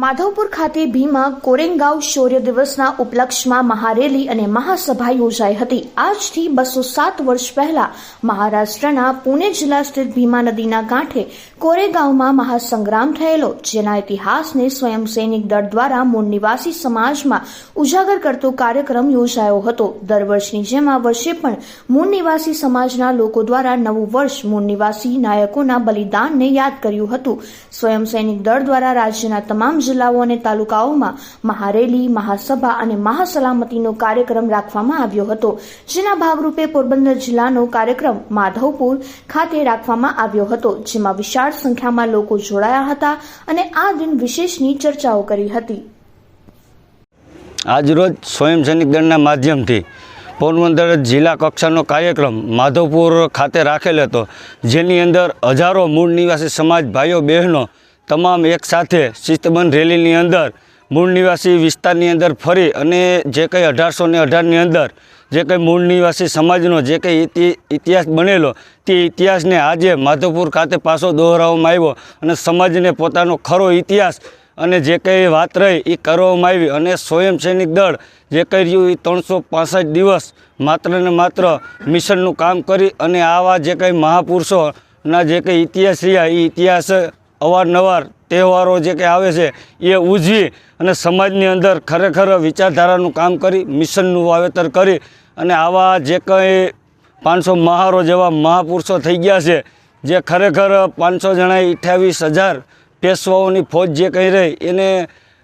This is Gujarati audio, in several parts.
માધવપુર ખાતે ભીમા કોરેંગાવ શૌર્ય દિવસના ઉપલક્ષમાં મહારેલી અને મહાસભા યોજાઈ હતી. આજથી બસો સાત વર્ષ પહેલા મહારાષ્ટ્રના પુણે જિલ્લા સ્થિત ભીમા નદીના કાંઠે કોરેગાંવમાં મહાસંગ્રામ થયેલો, જેના ઇતિહાસને સ્વયં સૈનિક દળ દ્વારા મૂળ નિવાસી સમાજમાં ઉજાગર કરતો કાર્યક્રમ યોજાયો હતો. દર વર્ષની જેમ આ વર્ષે પણ મૂળ નિવાસી સમાજના લોકો દ્વારા નવું વર્ષ મૂળ નિવાસી નાયકોના બલિદાનને યાદ કર્યું હતું. સ્વયં સૈનિક દળ દ્વારા રાજ્યના તમામ જિલ્લાઓ અને તાલુકાઓમાં મહારેલી, મહાસભા અને મહાસલામતીનો કાર્યક્રમ રાખવામાં આવ્યો હતો, જેના ભાગરૂપે પોરબંદર જિલ્લાનો કાર્યક્રમ માધવપુર ખાતે રાખવામાં આવ્યો હતો, જેમાં વિશાળ સંખ્યામાં લોકો જોડાયા હતા અને આ દિન વિશેષની ચર્ચાઓ કરી હતી. આજરોજ સ્વયં સૈનિક દળના માધ્યમથી પોરબંદર જિલ્લા કક્ષાનો કાર્યક્રમ માધવપુર ખાતે રાખેલ હતો, જેની અંદર હજારો મૂળ નિવાસી સમાજ, ભાઈઓ, બહેનો તમામ એકસાથે શિસ્તબંધ રેલીની અંદર મૂળ નિવાસી વિસ્તારની અંદર ફરી અને જે કંઈ અઢારસો ને અઢારની અંદર જે કંઈ મૂળ નિવાસી સમાજનો જે કંઈ ઇતિહાસ બનેલો, તે ઇતિહાસને આજે માધવપુર ખાતે પાછો દોહરાવવામાં આવ્યો અને સમાજને પોતાનો ખરો ઇતિહાસ અને જે કંઈ વાત રહી એ કરવામાં આવી અને સ્વયં સૈનિક દળ જે કંઈ રહ્યું એ ત્રણસો પાસઠ દિવસ માત્ર ને માત્ર મિશનનું કામ કરી અને આવા જે કંઈ મહાપુરુષોના જે કંઈ ઇતિહાસ રહ્યા એ ઇતિહાસ અવારનવાર તહેવારો જે કંઈ આવે છે, એ ઉજવી અને સમાજની અંદર ખરેખર વિચારધારાનું કામ કરી, મિશનનું વાવેતર કરી અને આવા જે કંઈ પાંચસો મહારો જેવા મહાપુરુષો થઈ ગયા છે, જે ખરેખર પાંચસો જણાએ અઠ્યાવીસ હજાર પેશવાઓની ફોજ જે કંઈ રહી, એને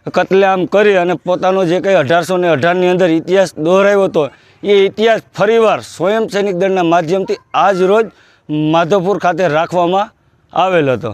કતલેઆમ કરી અને પોતાનો જે કંઈ અઢારસો ને અઢારની અંદર ઇતિહાસ દોહરાયો હતો, એ ઇતિહાસ ફરીવાર સ્વયં સૈનિક દળના માધ્યમથી આજ રોજ માધવપુર ખાતે રાખવામાં આવેલ હતો.